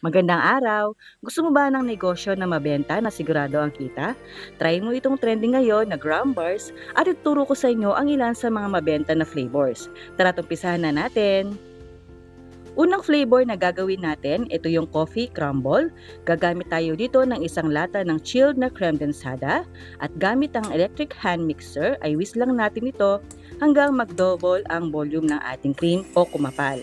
Magandang araw! Gusto mo ba ng negosyo na mabenta na sigurado ang kita? Try mo itong trending ngayon na gram bars at ituro ko sa inyo ang ilan sa mga mabenta na flavors. Tara tumpisahan na natin! Unang flavor na gagawin natin, ito yung coffee crumble. Gagamit tayo dito ng isang lata ng chilled na creme densada at gamit ang electric hand mixer ay whisk lang natin ito hanggang mag-double ang volume ng ating cream o kumapal.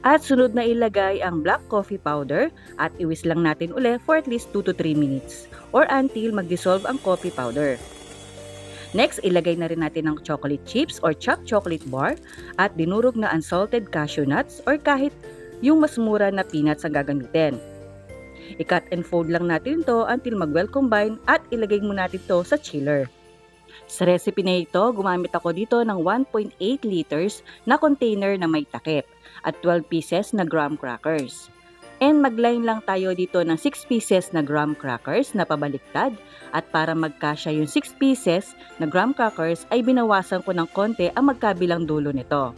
At sunod na ilagay ang black coffee powder at iwis lang natin uli for at least 2 to 3 minutes or until mag-dissolve ang coffee powder. Next, ilagay na rin natin ang chocolate chips or chopped chocolate bar at dinurog na unsalted cashew nuts or kahit yung mas mura na peanuts ang gagamitin. I-cut and fold lang natin ito until mag-well combine at ilagay mo natin ito sa chiller. Sa recipe na ito, gumamit ako dito ng 1.8 liters na container na may takip at 12 pieces na graham crackers. And magline lang tayo dito ng 6 pieces na graham crackers na pabaliktad at para magkasya yung 6 pieces na graham crackers ay binawasan ko ng konti ang magkabilang dulo nito.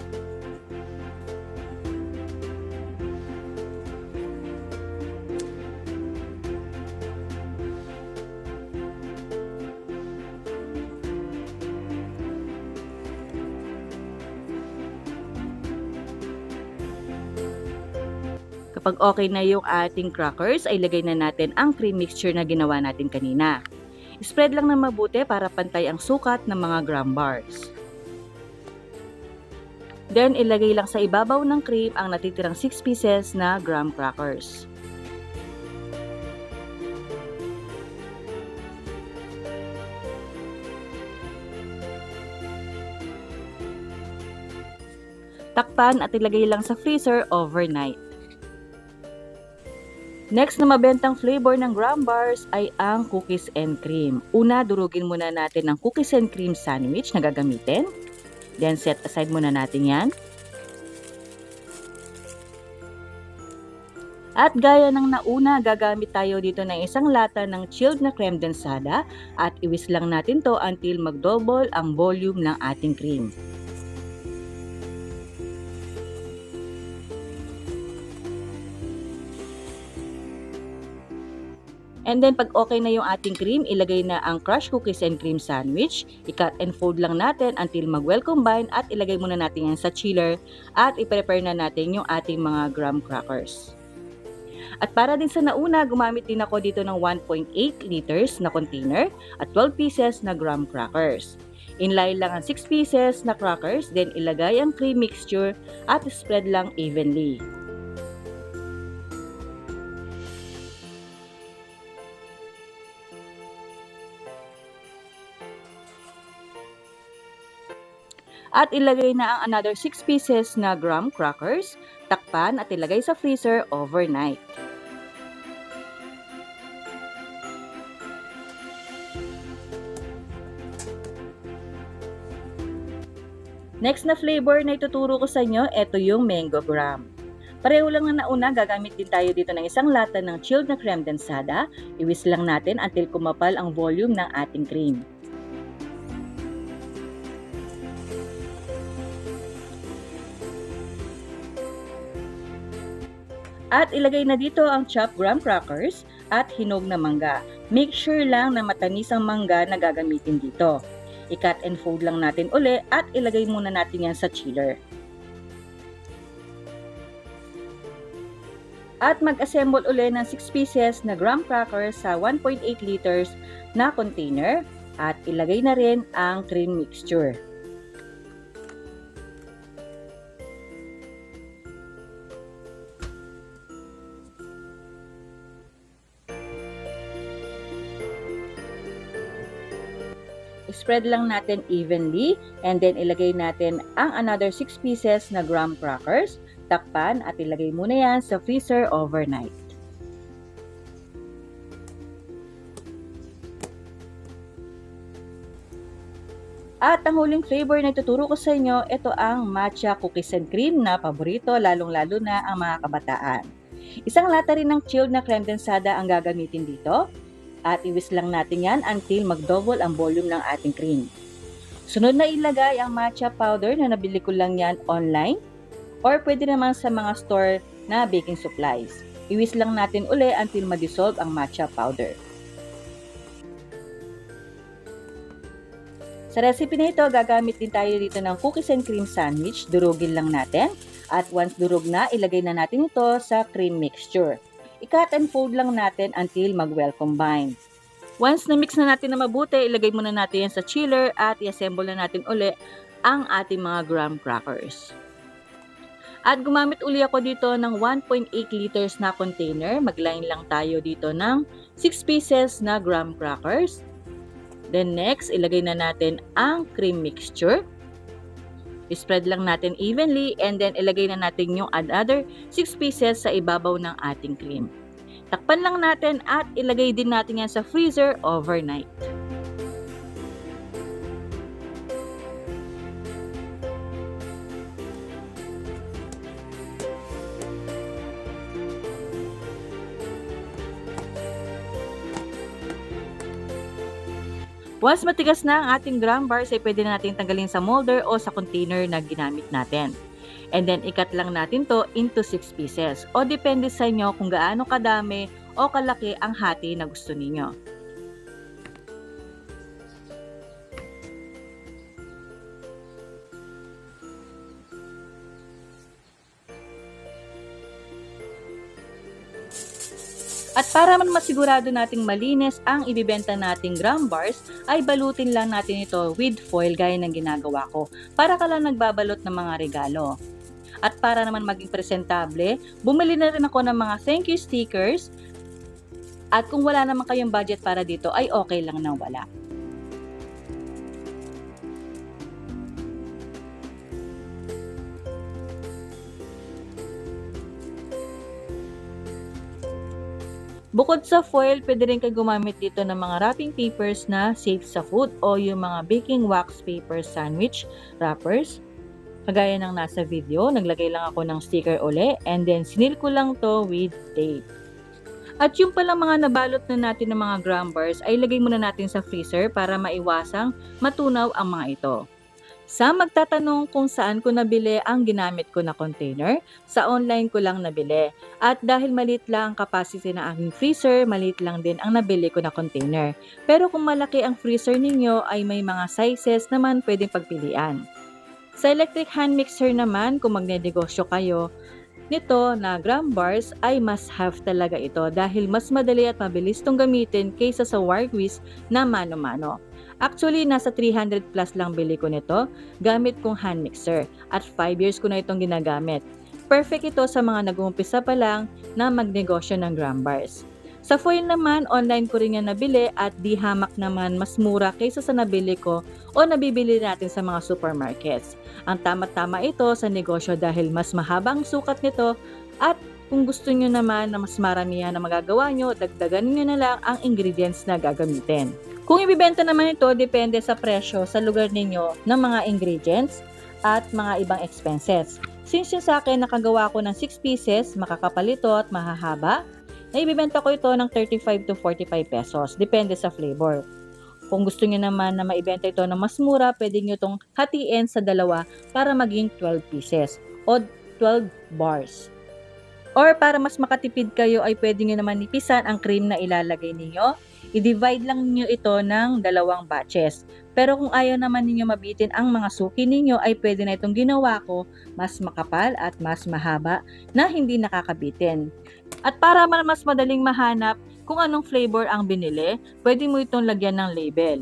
Kapag okay na yung ating crackers, ay lagay na natin ang cream mixture na ginawa natin kanina. Spread lang na mabuti para pantay ang sukat ng mga gram bars. Then, ilagay lang sa ibabaw ng cream ang natitirang 6 pieces na graham crackers. Takpan at ilagay lang sa freezer overnight. Next na mabentang flavor ng graham bars ay ang cookies and cream. Una, durugin muna natin ang cookies and cream sandwich na gagamitin. Then set aside muna natin yan. At gaya ng nauna, gagamit tayo dito ng isang lata ng chilled na creme densada at iwis lang natin to until mag-double ang volume ng ating cream. And then pag okay na yung ating cream, ilagay na ang crushed cookies and cream sandwich. I-cut and fold lang natin until mag-well combine at ilagay muna natin yan sa chiller at i-prepare na natin yung ating mga graham crackers. At para din sa nauna, gumamit din ako dito ng 1.8 liters na container at 12 pieces na graham crackers. Inlay lang ang 6 pieces na crackers, then ilagay ang cream mixture at spread lang evenly. At ilagay na ang another 6 pieces na graham crackers, takpan at ilagay sa freezer overnight. Next na flavor na ituturo ko sa inyo, ito yung mango graham. Pareho lang na nauna, gagamit din tayo dito ng isang lata ng chilled na creme densada. Iwis lang natin until kumapal ang volume ng ating cream. At ilagay na dito ang chopped graham crackers at hinog na mangga. Make sure lang na matanis ang mangga na gagamitin dito. I-cut and fold lang natin uli at ilagay muna natin yan sa chiller. At mag-assemble uli ng 6 pieces na graham crackers sa 1.8 liters na container at ilagay na rin ang cream mixture. Spread lang natin evenly and then ilagay natin ang another 6 pieces na graham crackers. Takpan at ilagay muna yan sa freezer overnight. At ang huling flavor na ituturo ko sa inyo, ito ang matcha cookies and cream na paborito lalong-lalo na ang mga kabataan. Isang lata rin ng chilled na creme densada ang gagamitin dito at iwis lang natin yan until mag-double ang volume ng ating cream. Sunod na ilagay ang matcha powder na nabili ko lang yan online or pwede naman sa mga store na baking supplies. Iwis lang natin uli until ma-dissolve ang matcha powder. Sa recipe na ito, gagamit din tayo dito ng cookies and cream sandwich. Durugin lang natin. At once durog na, ilagay na natin ito sa cream mixture. I-cut and fold lang natin until mag-well combine. Once na mix na natin na mabuti, ilagay muna natin yan sa chiller at i-assemble na natin uli ang ating mga graham crackers. At gumamit uli ako dito ng 1.8 liters na container. Magline lang tayo dito ng 6 pieces na graham crackers. Then next, ilagay na natin ang cream mixture. Spread lang natin evenly and then ilagay na natin yung another 6 pieces sa ibabaw ng ating cream. Takpan lang natin at ilagay din natin yan sa freezer overnight. Once matigas na ang ating gram bars, ay pwede na natin tanggalin sa molder o sa container na ginamit natin. And then, ikat lang natin to into 6 pieces. O depende sa inyo kung gaano kadami o kalaki ang hati na gusto ninyo. Para man masigurado nating malinis ang ibibenta nating gram bars, ay balutin lang natin ito with foil gaya ng ginagawa ko para ka lang nagbabalot ng mga regalo. At para naman maging presentable, bumili na rin ako ng mga thank you stickers at kung wala naman kayong budget para dito ay okay lang nang wala. Bukod sa foil, pwede rin kayo gumamit dito ng mga wrapping papers na safe sa food o yung mga baking wax paper sandwich wrappers. Kagaya ng nasa video, naglagay lang ako ng sticker uli and then sinil ko lang to with tape. At yung palang mga nabalot na natin ng mga gram bars ay lagay muna natin sa freezer para maiwasang matunaw ang mga ito. Sa magtatanong kung saan ko nabili ang ginamit ko na container, sa online ko lang nabili. At dahil maliit lang ang capacity ng aking freezer, maliit lang din ang nabili ko na container. Pero kung malaki ang freezer ninyo ay may mga sizes naman pwedeng pagpilian. Sa electric hand mixer naman, kung magnenegosyo kayo, nito na gram bars ay must have talaga ito dahil mas madali at mabilis itong gamitin kaysa sa wire whisk na mano-mano. Actually, nasa 300 plus lang bili ko nito gamit kong hand mixer at 5 years ko na itong ginagamit. Perfect ito sa mga nag-uumpisa pa lang na magnegosyo ng gram bars. Sa foil naman, online ko rin yan nabili at di hamak naman mas mura kaysa sa nabili ko o nabibili natin sa mga supermarkets. Ang tama-tama ito sa negosyo dahil mas mahabang sukat nito at kung gusto nyo naman na mas maramihan na magagawa nyo, dagdagan nyo na lang ang ingredients na gagamitin. Kung ibibenta naman ito, depende sa presyo sa lugar ninyo ng mga ingredients at mga ibang expenses. Since yung sa akin nakagawa ko ng 6 pieces, makakapalito at mahahaba, na ibibenta ko ito ng 35 to 45 pesos. Depende sa flavor. Kung gusto niyo naman na maibenta ito ng mas mura, pwede niyo itong hatiin sa dalawa para maging 12 pieces o 12 bars. Or para mas makatipid kayo ay pwede nyo naman nipisan ang cream na ilalagay ninyo i-divide lang niyo ito ng dalawang batches. Pero kung ayaw naman ninyo mabitin ang mga suki ninyo ay pwede na itong ginawa ko mas makapal at mas mahaba na hindi nakakabitin. At para mas madaling mahanap kung anong flavor ang binili, pwede mo itong lagyan ng label.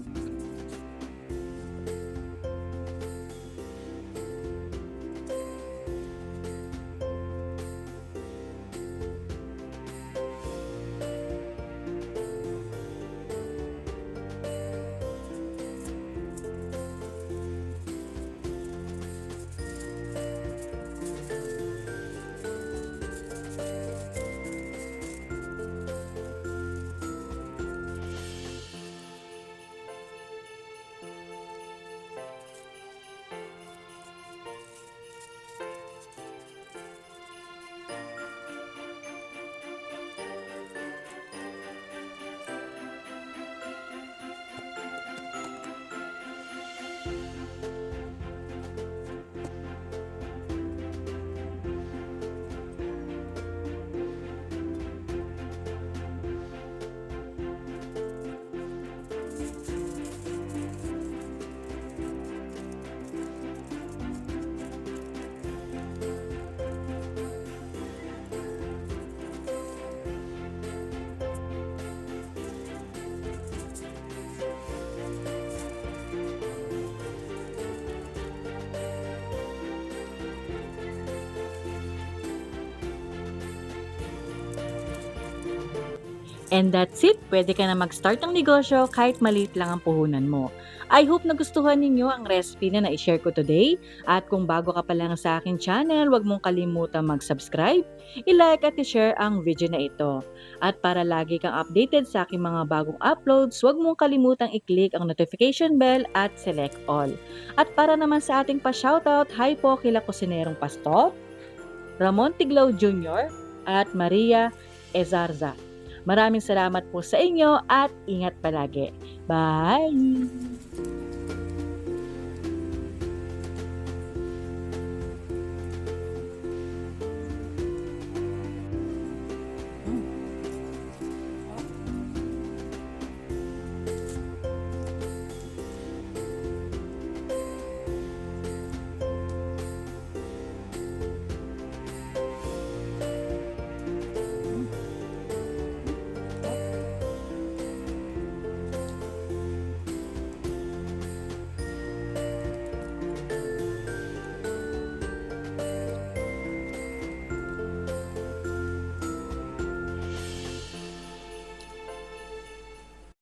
And that's it. Pwede ka na mag-start ng negosyo kahit maliit lang ang puhunan mo. I hope nagustuhan ninyo ang recipe na na-share ko today. At kung bago ka pa lang sa akin channel, huwag mong kalimutan mag-subscribe, i-like at i-share ang video na ito. At para lagi kang updated sa aking mga bagong uploads, huwag mong kalimutang i-click ang notification bell at select all. At para naman sa ating pa-shoutout, hi po kila Kusinerong Pastor, Ramon Tiglaw Jr. at Maria Ezarza. Maraming salamat po sa inyo at ingat palagi. Bye!